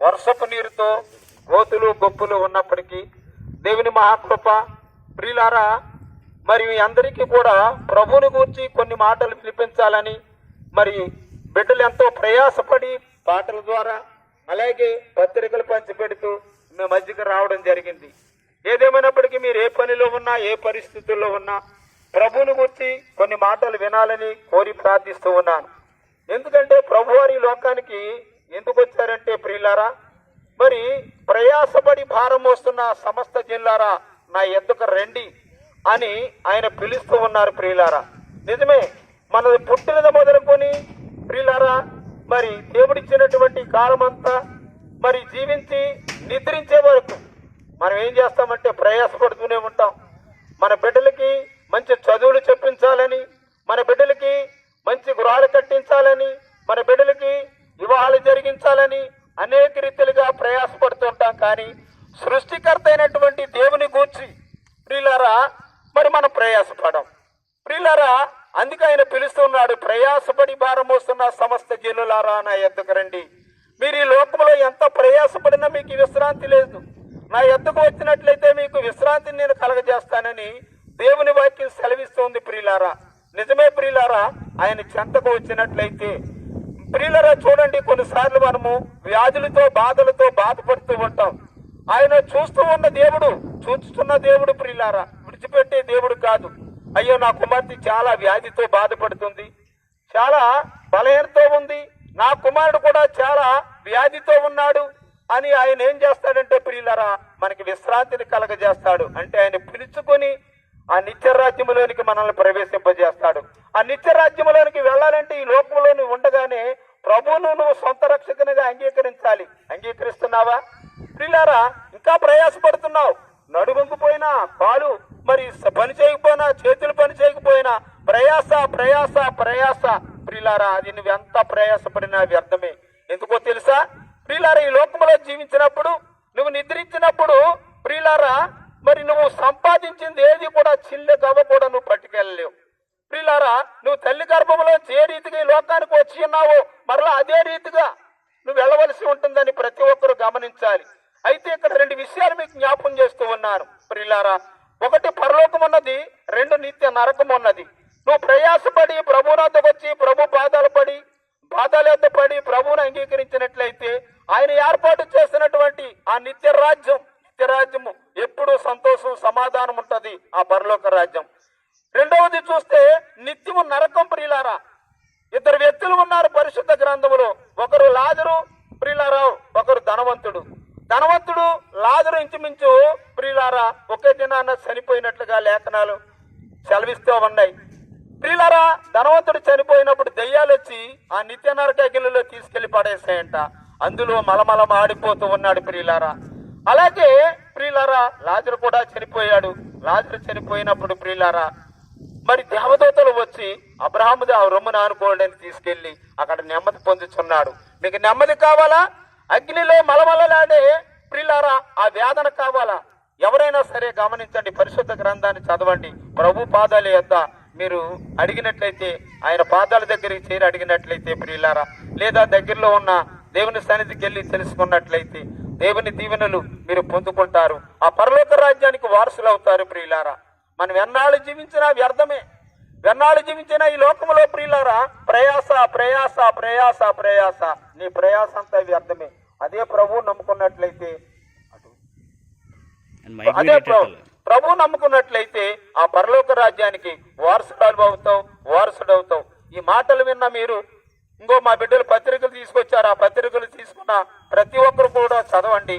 వర్షపు నీరుతో గోతులు గొప్పులు ఉన్నప్పటికీ దేవుని మహాకృప ప్రియులారా మరి మీ అందరికీ కూడా ప్రభుని గురించి కొన్ని మాటలు పిలిపించాలని మరి బిడ్డలు ఎంతో ప్రయాసపడి పాటల ద్వారా అలాగే పత్రికలు పంచిపెడుతూ మీ మధ్యకి రావడం జరిగింది. ఏదేమైనప్పటికీ మీరు ఏ పనిలో ఉన్నా ఏ పరిస్థితుల్లో ఉన్నా ప్రభుని గురించి కొన్ని మాటలు వినాలని కోరి ప్రార్థిస్తూ ఉన్నాను. ఎందుకంటే ప్రభువారి లోకానికి ఎందుకు వచ్చారంటే ప్రియులారా మరి ప్రయాసపడి భారం వస్తున్న సమస్త జిల్లారా నా ఎద్దుకు రండి అని ఆయన పిలుస్తూ ఉన్నారు ప్రియులారా. నిజమే మనది పుట్టినది మొదలుకొని ప్రియులారా మరి దేవుడిచ్చినటువంటి కాలమంతా మరి జీవించి నిద్రించే వరకు మనం ఏం చేస్తామంటే ప్రయాసపడుతూనే ఉంటాం. మన బిడ్డలకి మంచి చదువులు చెప్పించాలని మన బిడ్డలకి మంచి గృహాలు కట్టించాలని మన బిడ్డలకి వివాహాలు జరిగించాలని అనేక రీతిలుగా ప్రయాసపడుతుంటాం కానీ సృష్టికర్త అయినటువంటి దేవుని గూర్చి ప్రియులారా మరి మనం ప్రయాసపడం. ప్రియులారా అందుకే ఆయన పిలుస్తున్నాడు ప్రయాసపడి భారం వస్తున్న సమస్త జనులారా నా ఎద్దకు రండి. మీరు ఈ లోకంలో ఎంత ప్రయాసపడినా మీకు విశ్రాంతి లేదు. నా ఎద్దకు వచ్చినట్లయితే మీకు విశ్రాంతిని నేను కలగజేస్తానని దేవుని వాక్యం సెలవిస్తోంది ప్రియులారా. నిజమే ప్రియులారా ఆయన చెంతకు వచ్చినట్లయితే ప్రియులరా చూడండి కొన్నిసార్లు మనము వ్యాధులతో బాధలతో బాధపడుతూ ఉంటాం. ఆయన చూస్తూ ఉన్న దేవుడు చూస్తున్న దేవుడు ప్రియులారా విడిచిపెట్టే దేవుడు కాదు. అయ్యో నా కుమార్తె చాలా వ్యాధితో బాధపడుతుంది చాలా బలహీనతో ఉంది నా కుమారుడు కూడా చాలా వ్యాధితో ఉన్నాడు అని ఆయన ఏం చేస్తాడంటే ప్రియులరా మనకి విశ్రాంతిని కలగజేస్తాడు. అంటే ఆయన పిలుచుకొని ఆ నిత్య రాజ్యములోనికి మనల్ని ప్రవేశింపజేస్తాడు. ఆ నిత్య రాజ్యములోనికి వెళ్ళాలంటే ఈ లోకంలోని ఉండగానే ప్రభువును నువ్వు సొంత రక్షకునిగా అంగీకరించాలి. అంగీకరిస్తున్నావా? పిల్లారా ఇంకా ప్రయాసపడుతున్నావు. నడుముకుపోయినా కాలు మరి స- పని చేయకపోయినా చేతులు పని చేయకపోయినా ప్రయాస ప్రయాస ప్రయాస. ప్రిలారా అది నువ్వెంత ప్రయాసపడినా వ్యర్థమే. ఎందుకో తెలుసా? ప్రిలారా ఈ లోకంలో జీవించినప్పుడు నువ్వు నిద్రించినప్పుడు ప్రిలారా మరి నువ్వు సంపాదించింది ఏది కూడా చిల్లె గవ్వ కూడా నువ్వు పట్టుకెళ్ళలేవు. ప్రిలారా నువ్వు తల్లి గర్భంలో ఏ రీతిగా ఈ లోకానికి వచ్చి ఉన్నావో మరలా అదే రీతిగా నువ్వు వెళ్ళవలసి ఉంటుందని ప్రతి ఒక్కరూ గమనించాలి. అయితే ఇక్కడ రెండు విషయాలు మీకు జ్ఞాపకం చేస్తూ ఉన్నాను. ప్రిలారా ఒకటి పరలోకం ఉన్నది రెండు నిత్య నరకం ఉన్నది. నువ్వు ప్రయాసపడి ప్రభునాథకు వచ్చి ప్రభు బాధలు పడి పాదాల పడి ప్రభువును అంగీకరించినట్లయితే ఆయన ఏర్పాటు చేసినటువంటి ఆ నిత్య రాజ్యం నిత్య రాజ్యము ఎప్పుడూ సంతోషం సమాధానం ఉంటది ఆ పరలోక రాజ్యం. రెండవది చూస్తే నిత్యము నరకం ప్రియులారా. ఇద్దరు వ్యక్తులు ఉన్నారు పరిశుద్ధ గ్రంథములో. ఒకరు లాజరు ప్రియులారావు ఒకరు ధనవంతుడు. ధనవంతుడు లాజరు ఇంచుమించు ప్రియులారా ఒకే దినాన చనిపోయినట్లుగా లేఖనాలు సెలవిస్తూ ఉన్నాయి. ప్రియులారా ధనవంతుడు చనిపోయినప్పుడు దెయ్యాలు వచ్చి ఆ నిత్య నరక నరకగిలిలో తీసుకెళ్ళి పడేసాయంట అందులో మలమల ఆడిపోతూ ఉన్నాడు ప్రియులారా. అలాగే ప్రియులారా లాజరు కూడా చనిపోయాడు. లాజరు చనిపోయినప్పుడు ప్రియులారా మరి దేవదూతలు వచ్చి అబ్రహాముది ఆ రొమ్మును ఆనుకోండి తీసుకెళ్ళి అక్కడ నెమ్మది పొందుచున్నాడు. మీకు నెమ్మది కావాలా? అగ్నిలో మలమలలాడే ప్రియులారా ఆ వేదన కావాలా? ఎవరైనా సరే గమనించండి పరిశుద్ధ గ్రంథాన్ని చదవండి. ప్రభు పాదాల యొద్ద మీరు అడిగినట్లయితే ఆయన పాదాల దగ్గరికి చేరి అడిగినట్లయితే ప్రియులారా లేదా దగ్గరలో ఉన్న దేవుని సన్నిధికి వెళ్ళి తెలుసుకున్నట్లయితే దేవుని దీవెనలు మీరు పొందుకుంటారు. ఆ పరలోక రాజ్యానికి వారసులు అవుతారు ప్రియులారా. మనం ఎన్నాళ్ళు జీవించినా వ్యర్థమే. ఎన్నాళ్ళు జీవించినా ఈ లోకంలో ప్రియులారా ప్రయాస ప్రయాస ప్రయాస ప్రయాస. నీ ప్రయాస అంతా వ్యర్థమే. అదే ప్రభువు నమ్ముకున్నట్లయితే అదే ప్రభు ప్రభు నమ్ముకున్నట్లయితే ఆ పరలోక రాజ్యానికి వారసుడు అవుతావు వారసుడు అవుతావు ఈ మాటలు విన్న మీరు ఇంకో మా బిడ్డలు పత్రికలు తీసుకొచ్చారు. ఆ పత్రికలు తీసుకున్న ప్రతి ఒక్కరు కూడా చదవండి.